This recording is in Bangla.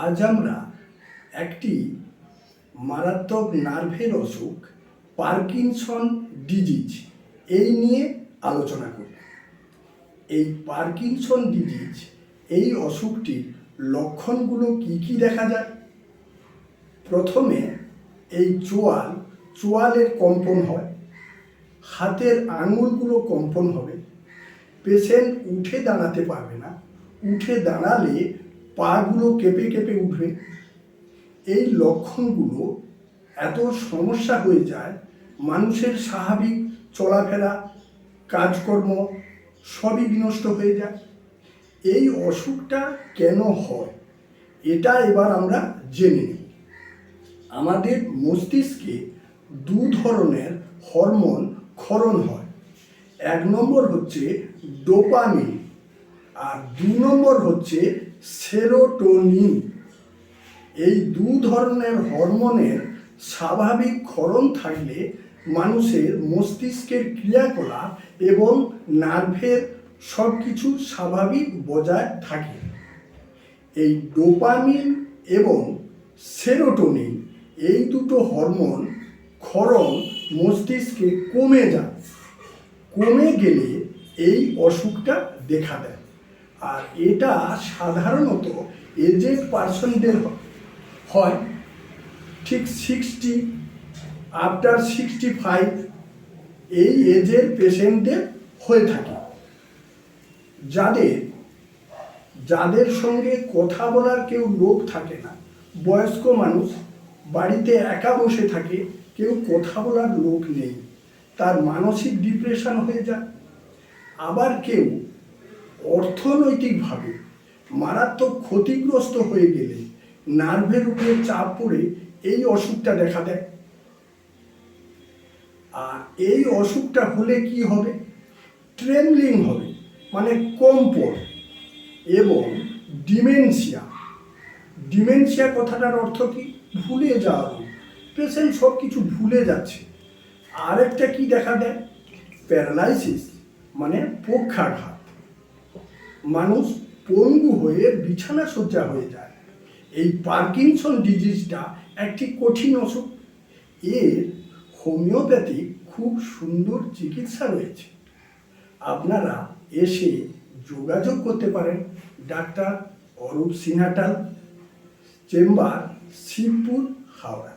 আজ আমরা একটি মারাত্মক নার্ভের অসুখ, পার্কিনসন ডিজিজ, এই নিয়ে আলোচনা করব এই পার্কিনসন ডিজিজ, এই অসুখটির লক্ষণগুলো কি কি দেখা যায়? প্রথমে, এই চোয়াল, চোয়ালের কম্পন হয়, হাতের আঙুলগুলো কম্পন হবে, পেশেন্ট উঠে দাঁড়াতে পারবে না, উঠে দাঁড়ালে পাগুলো কেঁপে কেঁপে উঠবে। এই লক্ষণগুলো এত সমস্যা হয়ে যায়, মানুষের স্বাভাবিক চলাফেরা, কাজকর্ম সবই বিনষ্ট হয়ে যায়। এই অসুখটা কেন হয়, এটা এবার আমরা জেনে নিই আমাদের মস্তিষ্কে দু ধরনের হরমোন ক্ষরণ হয়। এক নম্বর হচ্ছে ডোপামিন আর দু নম্বর হচ্ছে সেরোটোনিন। এই দু ধরনের হরমোনের স্বাভাবিক ক্ষরণ থাকলে মানুষের মস্তিষ্কের ক্রিয়াকলাপ এবং নার্ভের সব কিছু স্বাভাবিক বজায় থাকে। এই ডোপামিন এবং সেরোটোনিন, এই দুটো হরমোন ক্ষরণ মস্তিষ্কে কমে যায়। কমে গেলে এই অসুখটা দেখা দেয়। আর এটা সাধারণত এজেড পার্সনদের হয়। ঠিক সিক্সটি আফটার সিক্সটি ফাইভ এই এজের পেশেন্টদের হয়ে থাকে। যাদের যাদের সঙ্গে কথা বলার কেউ লোক থাকে না, বয়স্ক মানুষ, বাড়িতে একা বসে থাকে, কেউ কথা বলার লোক নেই, তার মানসিক ডিপ্রেশন হয়ে যায়। আবার কেউ অর্থনৈতিকভাবে মারাত্মক ক্ষতিগ্রস্ত হয়ে গেলে নার্ভের উপরে চাপ পড়ে এই অসুখটা দেখা দেয়। আর এই অসুখটা হলে কি হবে? ট্রেমলিং হবে মানে কম্পন এবং ডিমেনশিয়া। ডিমেনশিয়া কথাটার অর্থ কি? ভুলে যাওয়া। পেশেন্ট সব কিছু ভুলে যাচ্ছে। আরেকটা কি দেখা দেয়? প্যারালাইসিস মানে পক্ষাঘাত। মানুষ পঙ্গু হয়ে বিছানা সজ্জা হয়ে যায়। এই পার্কিনসন ডিজিজটা একটি কঠিন অসুখ। এর হোমিওপ্যাথি খুব সুন্দর চিকিৎসা রয়েছে। আপনারা এসে যোগাযোগ করতে পারেন ডাক্তার অরূপ সিনহাটাল, চেম্বার, শিবপুর, হাওড়া।